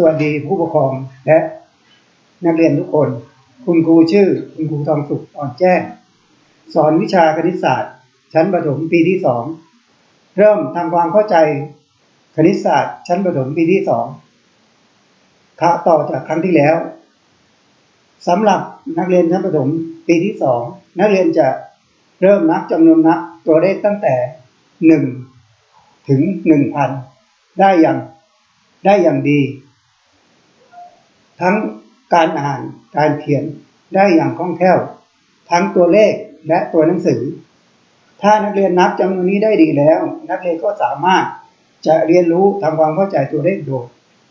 สวัสดีผู้ปกครองและนักเรียนทุกคน คุณครูชื่อ คุณครูทองสุขอ่อนแจ้ง สอนวิชาคณิตศาสตร์ ชั้นประถมปีที่สองเริ่มทำความเข้าใจคณิตศาสตร์ ชั้นประถมปีที่สองค่ะต่อจากครั้งที่แล้วสำหรับนักเรียนชั้นประถมปีที่สองนักเรียนจะเริ่มนับจำนวนนับตัวเลขตั้งแต่หนึ่งถึงหนึ่งพันได้อย่างได้อย่างดี ทั้งการอ่านการเขียนได้อย่างคล่องแคล่ว ทั้งตัวเลขและตัวหนังสือ ถ้านักเรียนนับจำนวนนี้ได้ดีแล้ว นักเรียนก็สามารถจะเรียนรู้ทำความเข้าใจตัวเลขโดด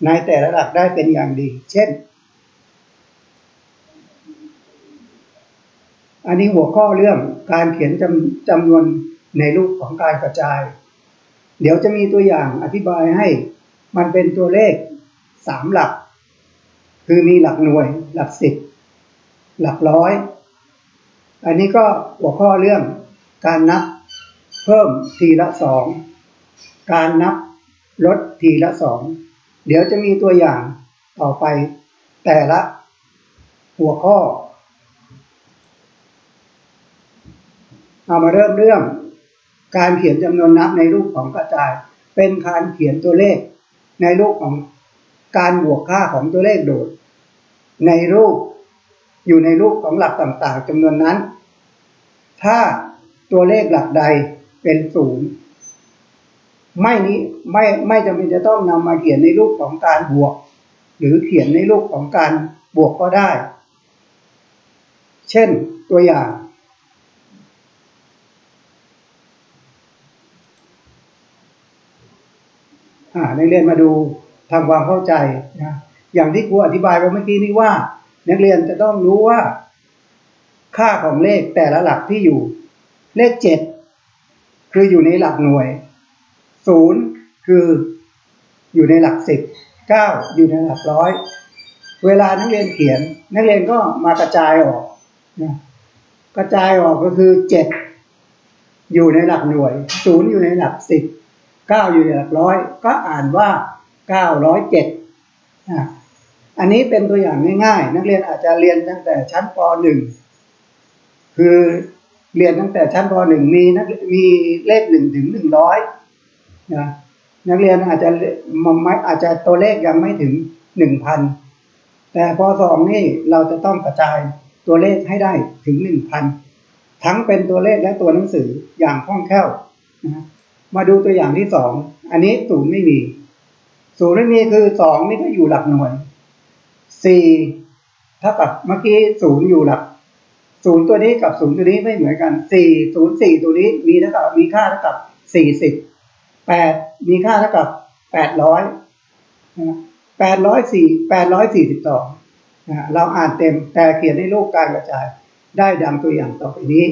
ในแต่ละหลักได้เป็นอย่างดี เช่น อันนี้หัวข้อเรื่องการเขียนจำจำนวนในรูปของการกระจาย เดี๋ยวจะมีตัวอย่างอธิบายให้มันเป็นตัวเลขสามหลัก คือมีหลักหน่วย หลักสิบหลักร้อย อันนี้ก็หัวข้อเรื่องการนับเพิ่มทีละสองการนับลดทีละสองเดี๋ยวจะมีตัวอย่างต่อไปแต่ละหัวข้อ เอามาเริ่มเรื่อง การเขียนจำนวนนับในรูปของกระจาย เป็นการเขียนตัวเลขในรูปของ การบวกค่าของตัวเลขโดด ในรูปอยู่ในรูปของหลักต่างๆจำนวนนั้น ถ้าตัวเลขหลักใดเป็นศูนย์ไม่นี้ไม่ไม่จำเป็นจะต้องนำมาเขียนในรูปของการบวก หรือเขียนในรูปของการบวกก็ได้ เช่นตัวอย่าง อ่านักเรียนมาดู ทำความเข้าใจนะอย่างที่ครูอธิบายไปเมื่อกี้นี้ว่า นักเรียนจะต้องรู้ว่า ค่าของเลขแต่ละหลักที่อยู่ เลขเจ็ดคืออยู่ในหลักหน่วยศูนย์คืออยู่ในหลักสิบเก้าอยู่ในหลักร้อยเวลานักเรียนเขียน นักเรียนก็มากระจายออกนะกระจายออกก็คือเจ็ดอยู่ในหลักหน่วยศูนย์อยู่ในหลักสิบเก้าอยู่ในหลักร้อยก็อ่านว่า เก้าร้อยเจ็ดอันนี้เป็นตัวอย่างง่ายๆ นักเรียนอาจจะเรียนตั้งแต่ชั้นป .1 คือเรียนตั้งแต่ชั้นป .1 มีนักมีเลขหนึ่งถึงหนึ่งร้อยนะนักเรียนอาจจะมันอาจจะตัวเลขยังไม่ถึงหนึ่งพันแต่พอสองนี่เราจะต้องกระจายตัวเลขให้ได้ถึงหนึ่งพันทั้งเป็นตัวเลขและตัวหนังสืออย่างคล่องแคล่วนะมาดูตัวอย่างที่สองอันนี้ศูนย์ไม่มี ศูนย์ไม่มีคือสองนี่ก็อยู่หลักหน่วยสี่เท่ากับเมื่อกี้ศูนย์อยู่หลักศูนย์ตัวนี้กับศูนย์ตัวนี้ไม่เหมือนกันสี่ศูนย์สี่ตัวนี้มีเท่ากับมีค่าเท่ากับสี่สิบแปดมีค่าเท่ากับแปดร้อยแปดร้อยสี่แปดร้อยสี่สิบสองเราอ่านเต็มแต่เขียนในรูปการกระจายได้ดังตัวอย่างต่อไปนี้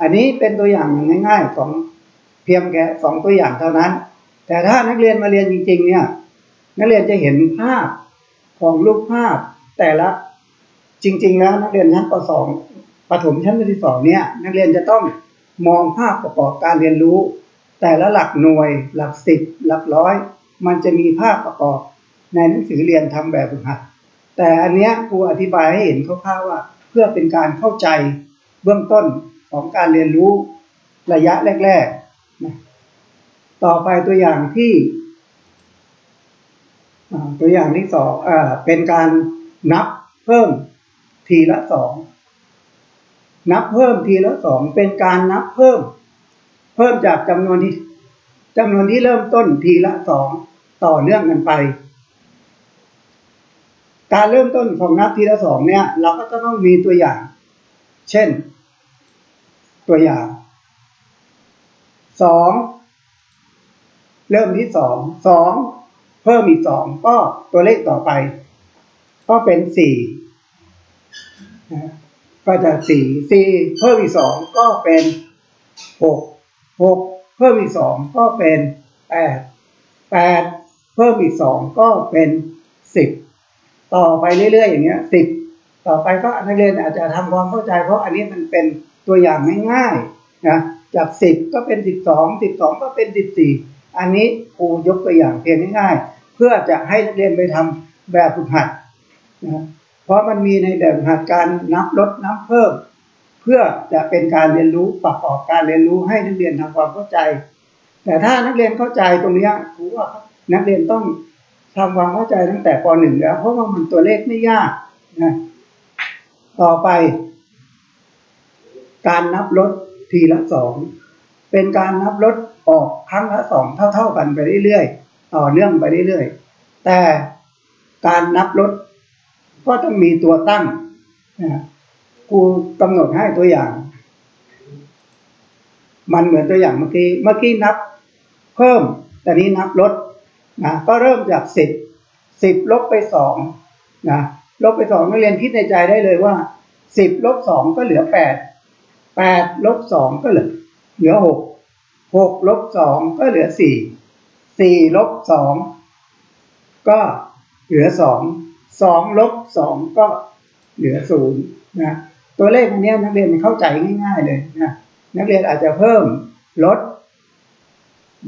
อันนี้เป็นตัวอย่างง่ายๆของเพียงแค่สองตัวอย่างเท่านั้น แต่ถ้านักเรียนมาเรียนจริง ๆ เนี่ย นักเรียนจะเห็นภาพของรูปภาพแต่ละจริง ๆ แล้วนักเรียนชั้นป .2 ประถมชั้นปีที่สองเนี่ย นักเรียนจะต้องมองภาพประกอบการเรียนรู้ แต่ละหลักหน่วย หลักสิบหลักร้อย มันจะมีภาพประกอบในหนังสือเรียนทำแบบฝึกหัดแต่อันเนี้ยครูอธิบายให้เห็นคร่าวๆว่า เพื่อเป็นการเข้าใจเบื้องต้นของการเรียนรู้ระยะแรกๆนะ ต่อไปตัวอย่างที่ตัวอย่างที่สองอเป็นการนับเพิ่มทีละสอง นับเพิ่มทีละสองเป็นการนับเพิ่ม เพิ่มจากจำนวนที่จำนวนที่เริ่มต้นทีละสองต่อเนื่องกันไป การเริ่มต้นของนับทีละสองเนี่ย เราก็จะต้องมีตัวอย่าง เช่น ตัวอย่างสอง เริ่มที่สองสองเพิ่มอีกสองก็ตัวเลขต่อไป ก็เป็นสี่ก็จะสี่สี่เพิ่มอีกสองก็เป็นหกหกเพิ่มอีกสองก็เป็นแปดแปดเพิ่มอีกสองก็เป็นสิบต่อไปเรื่อยๆอย่างเงี้ยสิบต่อไปก็นักเรียนอาจจะทำความเข้าใจ เพราะอันนี้มันเป็นตัวอย่างง่ายๆนะจากสิบก็เป็นสิบสองสิบสองก็เป็นสิบสี่ อันนี้ครูยกตัวอย่างเพียงง่ายๆเพื่อจะให้เรียนไปทำแบบฝึกหัดนะเพราะมันมีในแบบฝึกหัดการนับลดนับเพิ่ม เพื่อจะเป็นการเรียนรู้ปรับออการเรียนรู้ให้นักเรียนทำความเข้าใจ แต่ถ้านักเรียนเข้าใจตรงนี้ครูว่านักเรียนต้องทำความเข้าใจตั้งแต่ป .1 แล้ว เพราะว่ามันตัวเลขไม่ยากนะต่อไป การนับลดทีละสองเป็นการนับลด ออกครั้งละสองเท่า ๆกันไปเรื่อยๆ ต่อเนื่องไปเรื่อยๆ แต่การนับลดก็ต้องมีตัวตั้งนะครูกำหนดให้ตัวอย่าง มันเหมือนตัวอย่างเมื่อกี้ เมื่อกี้นับเพิ่ม แต่นี้นับลดนะก็เริ่มจากสิบสิบลบไปสองนะลบไปสองนักเรียนคิดในใจได้เลยว่าสิบลบสองก็เหลือแปดแปดลบสองก็เหลือเหลือหก หกลบสองก็เหลือสี่สี่ลบสองก็เหลือสองสองลบสองก็เหลือศูนย์นะตัวเลขอันเนี้นักเรียนเข้าใจง่าย ๆเลยนะนักเรียนอาจจะเพิ่มลด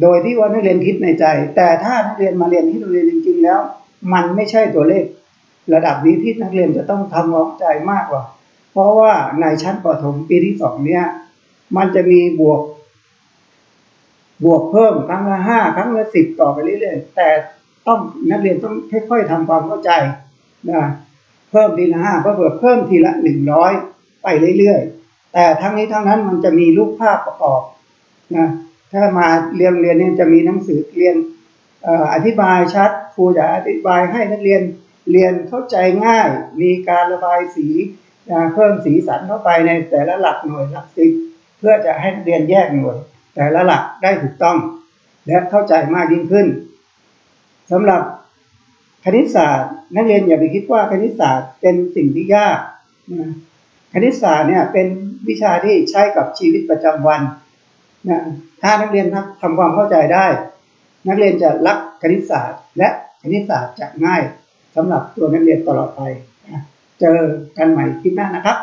โดยที่ว่านักเรียนคิดในใจ แต่ถ้านักเรียนมาเรียนที่โรงเรียนจริงๆแล้ว มันไม่ใช่ตัวเลข ระดับนี้ที่นักเรียนจะต้องทำความเข้าใจมากกว่า เพราะว่าในชั้นประถมปีที่สองเนี่ยมันจะมีบวก บวกเพิ่มครั้งละห้าครั้งละสิบต่อไปเรื่อยๆแต่ต้องนักเรียนต้องค่อยๆทำความเข้าใจนะเพิ่มทีละห้าเพื่อเพิ่มทีละหนึ่งร้อยไปเรื่อยๆ แต่ทั้งนี้ทั้งนั้นมันจะมีรูปภาพประกอบนะถ้ามาเรียนเรียนเนี่ยจะมีหนังสือเรียนอธิบายชัดครูจะอธิบายให้นักเรียนเรียนเข้าใจง่าย มีการระบายสีเพิ่มสีสันเข้าไปในแต่ละหลักหน่วยหลักสิบเพื่อจะให้นักเรียนแยกหน่วย แต่ละหลักได้ถูกต้องและเข้าใจมากยิ่งขึ้นสำหรับคณิตศาสตร์ นักเรียนอย่าไปคิดว่าคณิตศาสตร์เป็นสิ่งที่ยากนะคณิตศาสตร์เนี่ยเป็นวิชาที่ใช้กับชีวิตประจำวันนะถ้านักเรียนทำความเข้าใจได้ นักเรียนจะรักคณิตศาสตร์ และคณิตศาสตร์จะง่ายสำหรับตัวนักเรียนตลอดไปนะเจอกันใหม่คลิปหน้านะครับ